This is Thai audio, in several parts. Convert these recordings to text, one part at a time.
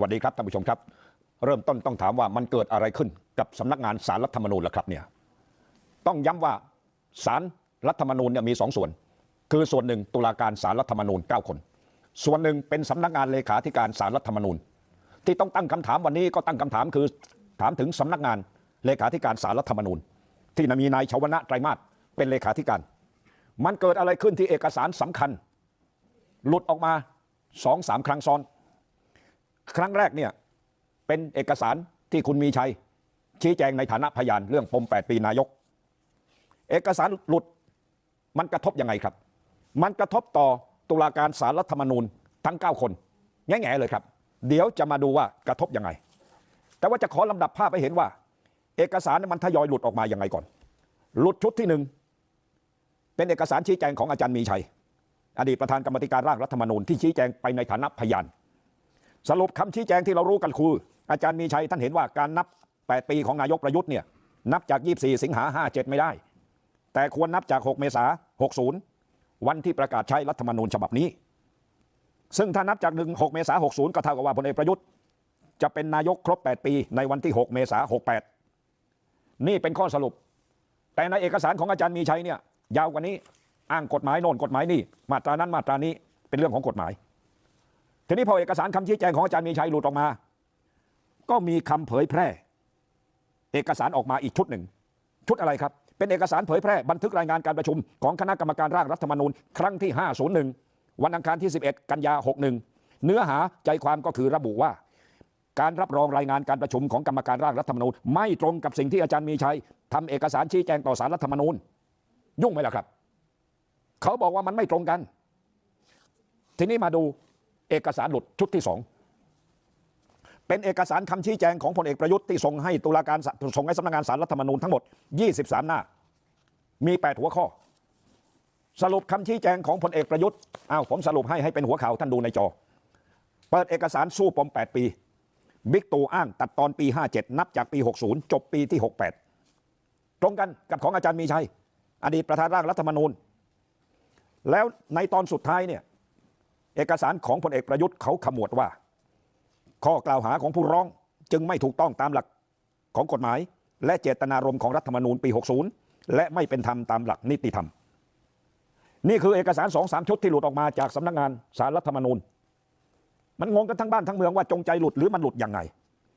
สวัสดีครับท่านผู้ชมครับ เริ่มต้นต้องถามว่ามันเกิดอะไรขึ้นกับสำนักงานสารรัฐธรรมนูญล่ะครับเนี่ยต้องย้ำว่าสารรัฐธรรมนูญเนี่ยมีสองส่วน คือส่วนหนึ่งตุลาการสารรัฐธรรมนูญ 9 คน ส่วนหนึ่งเป็นสำนักงานเลขาธิการสารรัฐธรรมนูญ ที่ต้องตั้งคำถามวันนี้ก็ตั้งคำถามคือถามถึงสำนักงานเลขาธิการสารรัฐธรรมนูญ ที่มีนายชวนะไตรมาสเป็นเลขาธิการ มันเกิดอะไรขึ้นที่เอกสารสำคัญ หลุดออกมาสองสามครั้งซ้อน ครั้งแรกเนี่ยเป็นเอกสารที่คุณมีชัยชี้แจงในฐานะพยานเรื่องปม8ปีนายก เอกสารหลุดมันกระทบยังไงครับ มันกระทบต่อตุลาการสารรัฐธรรมนูญทั้ง 9 คนแง่ๆเลยครับ เดี๋ยวจะมาดูว่ากระทบยังไง แต่ว่าจะขอลำดับภาพให้เห็นว่า เอกสารมันทยอยหลุดออกมายังไงก่อน หลุดชุดที่หนึ่งเป็นเอกสารชี้แจงของอาจารย์มีชัย อดีตประธานกรรมธิการร่างรัฐธรรมนูญที่ชี้แจงไปในฐานะพยาน สรุปคำชี้แจงที่เรารู้กันคืออาจารย์มีชัยท่านเห็นว่าการนับ 8 ปีของนายกประยุทธ์เนี่ยนับจาก 24 สิงหา57 ไม่ได้ แต่ควรนับจาก 6 เมษา60 วันที่ประกาศใช้รัฐธรรมนูญฉบับนี้ ซึ่งถ้านับจาก 1 6 เมษา60 ก็เท่ากับว่าพลเอกประยุทธ์ จะเป็นนายกครบ 8 ปีในวันที่ 6 เมษา68 นี่เป็นข้อสรุป แต่ในเอกสารของอาจารย์มีชัยเนี่ยยาวกว่านี้อ้างกฎหมายโน่นกฎหมายนี่ มาตรานั้นมาตรานี้เป็นเรื่องของกฎหมาย ทีนี้พอเอกสารคำชี้แจงของอาจารย์มีชัยหลุดออกมา ก็มีคำเผยแพร่ เอกสารออกมาอีกชุดหนึ่ง ชุดอะไรครับ เป็นเอกสารเผยแพร่บันทึกรายงานการประชุมของคณะกรรมการร่างรัฐธรรมนูญครั้งที่ 501 วันอังคารที่ 11 กันยา 61 เนื้อหาใจความก็คือระบุว่า การรับรองรายงานการประชุมของกรรมการร่างรัฐธรรมนูญไม่ตรงกับสิ่งที่อาจารย์มีชัยทำเอกสารชี้แจงต่อสารรัฐธรรมนูญ ยุ่งไหมล่ะครับ เขาบอกว่ามันไม่ตรงกัน ทีนี้มาดู เอกสารหลุดชุดที่สองเป็นเอกสารคำชี้แจงของพลเอกประยุทธ์ที่ส่งให้ตุลาการส่งให้สำนักงานสารรัฐธรรมนูญทั้งหมด 23 หน้า มี 8 หัวข้อ สรุปคำชี้แจงของพลเอกประยุทธ์อ้าวผมสรุปให้ให้เป็นหัวข่าวท่านดูในจอ เปิดเอกสารสู้ปม 8 ปีบิ๊กตู่อ้างตัดตอนปี 57 นับจากปี 60 จบปีที่ 68 ตรงกันกับของอาจารย์มีชัย อดีตประธานร่างรัฐธรรมนูญ แล้วในตอนสุดท้ายเนี่ย เอกสารของพลเอกประยุทธ์เขาขมวดว่าข้อกล่าวหาของผู้ร้องจึงไม่ถูกต้องตามหลักของกฎหมาย และเจตนารมณ์ของรัฐธรรมนูญปี 60 และไม่เป็นธรรมตามหลักนิติธรรม นี่คือเอกสารสองสามชุดที่หลุดออกมาจากสำนักงานสารรัฐธรรมนูญ มันงงกันทั้งบ้านทั้งเมืองว่าจงใจหลุดหรือมันหลุดยังไง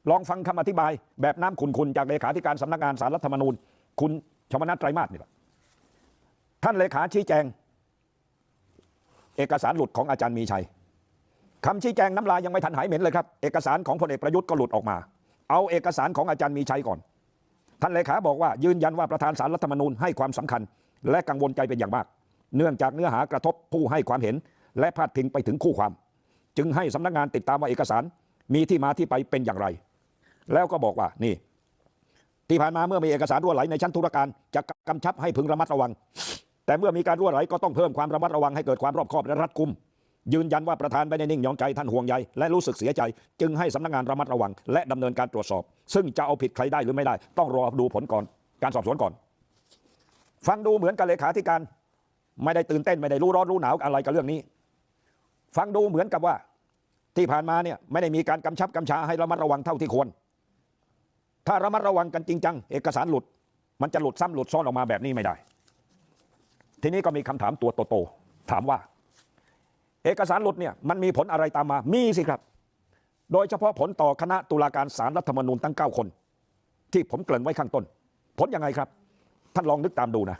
ลองฟังคำอธิบายแบบน้ำขุนๆจากเลขาธิการสำนักงานสารรัฐธรรมนูญ คุณชมนัทไตรมาสนี่แหละท่านเลขาชี้แจง เอกสารหลุดของอาจารย์มีชัยคำชี้แจงน้ำลายยังไม่ทันหายเหม็นเลยครับ เอกสารของพลเอกประยุทธ์ก็หลุดออกมา เอาเอกสารของอาจารย์มีชัยก่อน ท่านเลขาบอกว่ายืนยันว่าประธานสารรัฐธรรมนูญให้ความสำคัญ และกังวลใจเป็นอย่างมาก เนื่องจากเนื้อหากระทบผู้ให้ความเห็น และพาดพิงไปถึงคู่ความ จึงให้สำนักงานติดตามว่าเอกสารมีที่มาที่ไปเป็นอย่างไร แล้วก็บอกว่านี่ ที่ผ่านมาเมื่อมีเอกสารรั่วไหลในชั้นธุรการจะกำชับให้พึงระมัดระวัง แต่เมื่อมีการรั่วไหลก็ต้องเพิ่มความระมัดระวังให้เกิดความรอบคอบและรัดกุม ยืนยันว่าประธานไม่ได้นิ่งยองใจท่านห่วงใยและรู้สึกเสียใจ จึงให้สำนักงานระมัดระวัง และดำเนินการตรวจสอบ ซึ่งจะเอาผิดใครได้หรือไม่ได้ ต้องรอดูผลก่อนการสอบสวนก่อน ฟังดูเหมือนกับเลขาธิการ ไม่ได้ตื่นเต้นไม่ได้รู้ร้อนรู้หนาวอะไรกับเรื่องนี้ ฟังดูเหมือนกับว่าที่ผ่านมาเนี่ยไม่ได้มีการกำชับกำชาให้ระมัดระวังเท่าที่ควร ถ้าระมัดระวังกันจริงจังเอกสารหลุด มันจะหลุดซ้ำหลุดซ้อนออกมาแบบนี้ไม่ได้ ทีนี้ก็มีคำถามตัวโตๆถามว่า เอกสารหลุดเนี่ยมันมีผลอะไรตามมา มีสิครับ โดยเฉพาะผลต่อคณะตุลาการสารรัฐมนูญทั้ง 9 คน ที่ผมเกริ่นไว้ข้างต้น ผลยังไงครับ ท่านลองนึกตามดูนะ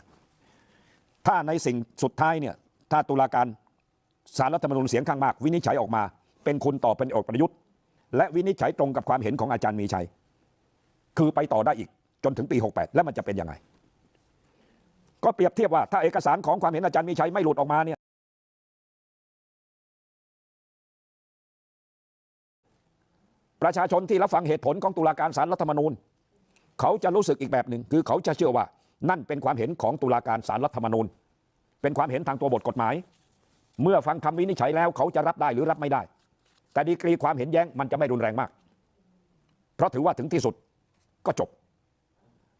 ถ้าในสิ่งสุดท้ายเนี่ยถ้าตุลาการสารรัฐมนูญเสียงข้างมาก วินิจฉัยออกมา เป็นคุณต่อเป็นอกประยุทธ์ และวินิจฉัยตรงกับความเห็นของอาจารย์มีชัย คือไปต่อได้อีกจนถึงปี 68 แล้วมันจะเป็นยังไง เปรียบเทียบว่าถ้าเอกสารของความเห็นอาจารย์มีชัยไม่หลุดออกมาเนี่ยประชาชนที่รับฟังเหตุผลของตุลาการสารรัฐมนูญ เขาจะรู้สึกอีกแบบหนึ่งคือเขาจะเชื่อว่านั่นเป็นความเห็นของตุลาการสารรัฐมนูญ เป็นความเห็นทางตัวบทกฎหมาย เมื่อฟังคำวินิจฉัยแล้วเขาจะรับได้หรือรับไม่ได้ แต่ดีกรีความเห็นแย้งมันจะไม่รุนแรงมาก เพราะถือว่าถึงที่สุดก็จบ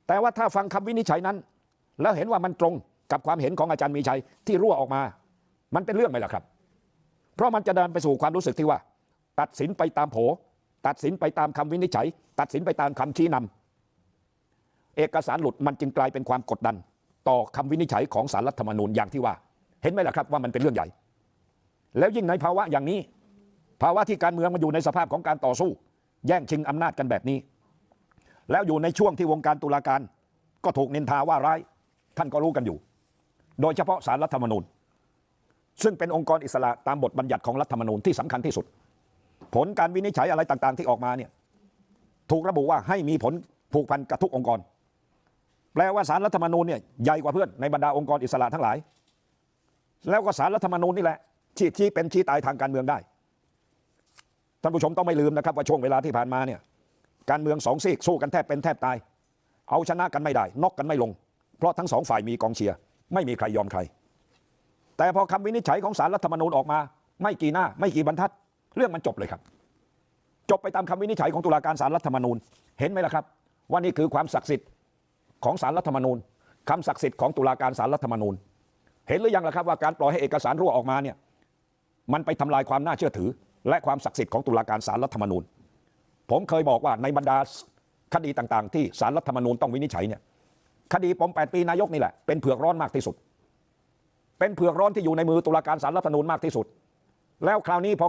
แต่ว่าถ้าฟังคำวินิจฉัยนั้น แล้วเห็นว่ามันตรงกับความเห็นของอาจารย์มีชัยที่รั่วออกมา มันเป็นเรื่องไหมล่ะครับ เพราะมันจะเดินไปสู่ความรู้สึกที่ว่า ตัดสินไปตามโผ ตัดสินไปตามคำวินิจฉัย ตัดสินไปตามคำชี้นำเอกสารหลุดมันจึงกลายเป็นความกดดัน ต่อคำวินิจฉัยของสารรัฐธรรมนูญอย่างที่ว่า เห็นไหมล่ะครับว่ามันเป็นเรื่องใหญ่ แล้วยิ่งในภาวะอย่างนี้ ภาวะที่การเมืองมันอยู่ในสภาพของการต่อสู้ แย่งชิงอำนาจกันแบบนี้ แล้วอยู่ในช่วงที่วงการตุลาการก็ถูกนินทาว่าร้าย ท่านก็รู้กันอยู่ โดยเฉพาะสารรัฐธรรมนูญซึ่งเป็นองค์กรอิสระตามบทบัญญัติของรัฐธรรมนูญที่สำคัญที่สุด ผลการวินิจฉัยอะไรต่างๆ ที่ออกมาเนี่ยถูกระบุว่าให้มีผลผูกพันกับทุกองค์กร แปลว่าสารรัฐธรรมนูญเนี่ยใหญ่กว่าเพื่อนในบรรดาองค์กรอิสระทั้งหลาย แล้วก็สารรัฐธรรมนูญนี่แหละชี้ชี้เป็นชี้ตายทางการเมืองได้ ท่านผู้ชมต้องไม่ลืมนะครับว่าช่วงเวลาที่ผ่านมาเนี่ยการเมืองสองซีกสู้กันแทบเป็นแทบตาย เอาชนะกันไม่ได้นอกกันไม่ลง ราะทั้งสองฝ่ายมีกองเชียร์ไม่มีใครยอมใคร แต่พอคำวินิจฉัยของสารรัฐธรรมนูญออกมา ไม่กี่หน้า ไม่กี่บรรทัด เรื่องมันจบเลยครับ จบไปตามคำวินิจฉัยของตุลาการสารรัฐธรรมนูญเห็นไหมล่ะครับว่านี่คือความศักดิ์สิทธิ์ของสารรัฐธรรมนูญคำศักดิ์สิทธิ์ของตุลาการสารรัฐธรรมนูญ เห็นหรือยังล่ะครับว่าการปล่อยให้เอกสารรั่วออกมาเนี่ยมันไปทำลายความน่าเชื่อถือ และความศักดิ์สิทธิ์ของตุลาการสารรัฐธรรมนูญ ผมเคยบอกว่าในบรรดาคดีต่างๆ ที่สารรัฐธรรมนูญต้องวินิจฉัยเนี่ย คดีปม8ปีนายกนี่แหละเป็นเผือกร้อนมากที่สุดเป็นเผือกร้อนที่อยู่ในมือตุลาการสารรัฐธรรมนูญมากที่สุดแล้วคราวนี้พอ